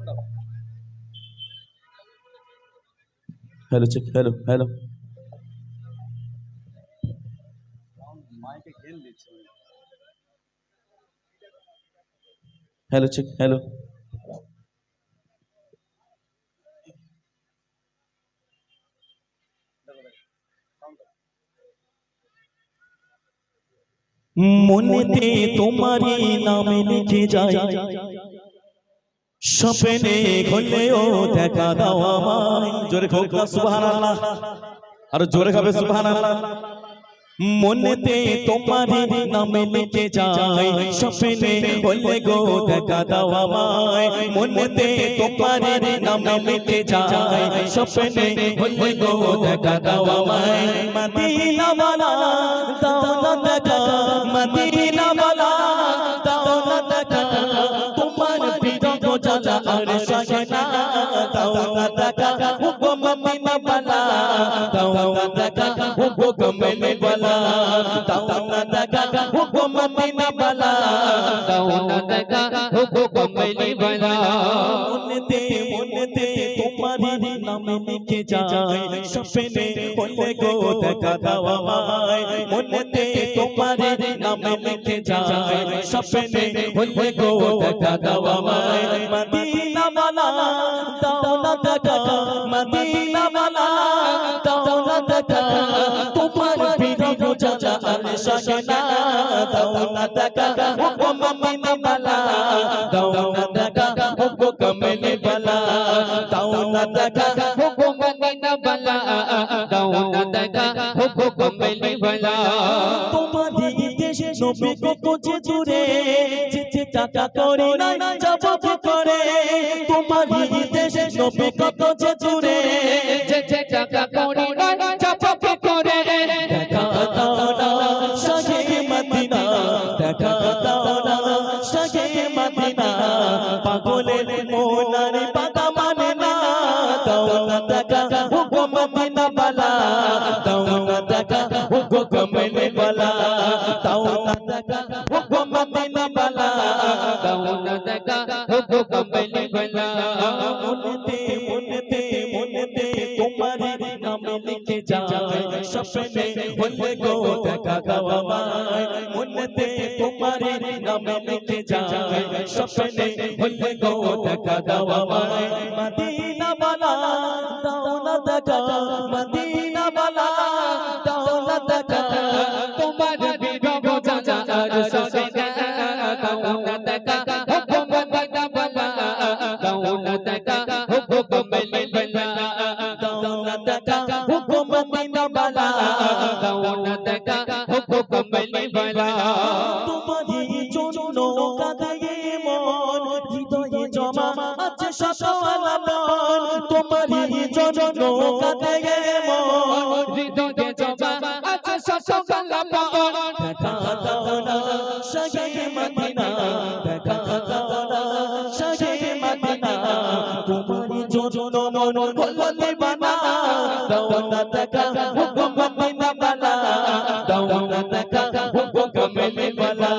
Hello check hello hello hello check hello मुनते तुम्हारी नाम लिखी जाए। স্বপ্নে ঘুরলেও দেখা দাও আমায়। জোরে না সুবহানাল্লাহ। আর জোরে খাবে, সুবহানাল্লাহ। মনেতে তোমারই নামে লিখে যায় স্বপ্নে বললে গো, দেখা দাও আমায়। মনেতে তোমারই নামে লিখে যায় স্বপ্নে বললে গো, দেখা দাও আমায়। মদিনা আর সহনা দাও না দাকা হুগো মমিনা বালা দাও না দাকা হুগো গমনে বালা দাও না দাকা হুগো মমিনা বালা দাও না দাকা হুগো গমনে বালা মনেতে মনেতে তোমার নামে লিখে যায় সপনে বলে গো দেখা দাও আমায় মনেতে চায় সপনে হলে গো দেখা দাও আমায় মদিনা মালা দাও না দেখা মদিনা মালা দাও না দেখা তোমার বিরহ চাচা আর সকে না দাও না দেখা ও মদিনা মালা দাও না দেখা ও কমলে বালা দাও না দেখা ও মদিনা বালা দাও না দেখা ও কমলে বালা নবী কত যে দূরে যেতে টাকা করে নাই কি করে। তোমার দেশে নবী কত যে দূরে দেখা হুকুম মদিনা বালা দাও না দেখা হুকুম মেলি বলা মনেতে মনেতে মনেতে তোমার নামে লিখে যায় স্বপ্নে বললে গো দেখা দাও আমায় মনেতে তোমার নামে লিখে যায় স্বপ্নে বললে গো দেখা দাও আমায় মদিনা বালা দাও না দেখা হুকুম বলা দাও না দেখা হুকুম মদিনা বালা দাও না দেখা হুকুম বলা তোমারই জন্য কাঁদে মন হৃদয়ে জমা আছে শতওয়ালা বন তোমারই জন্য কাঁদে মন হৃদয়ে জমা আছে শতকালা পান দেখা দাও না শাহে মদিনা বালা বালা বালা বলা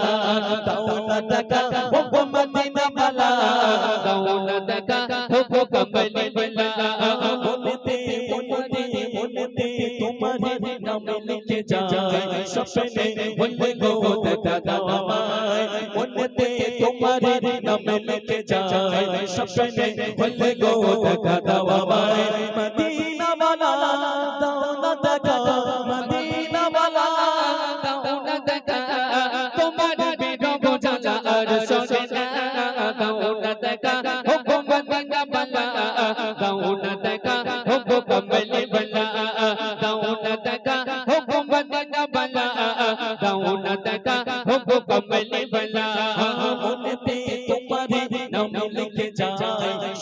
তোমার নামে লিখে যায় স্বপ্নে বললে গো তোমার নামে দেখা তোমার বিরহ জ্বালা আর সহে না দাও না দেখা হুকুম মদিনা বলা দাও না দেখা হুকুম মেলি বলা দাও না দেখা হুকুম মদিনা বলা দাও না দেখা হুকুম মেলি বলা মনেতে তোমার নাম লিখে যায়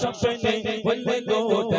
স্বপ্নে বললে গো দেখা দাও আমায়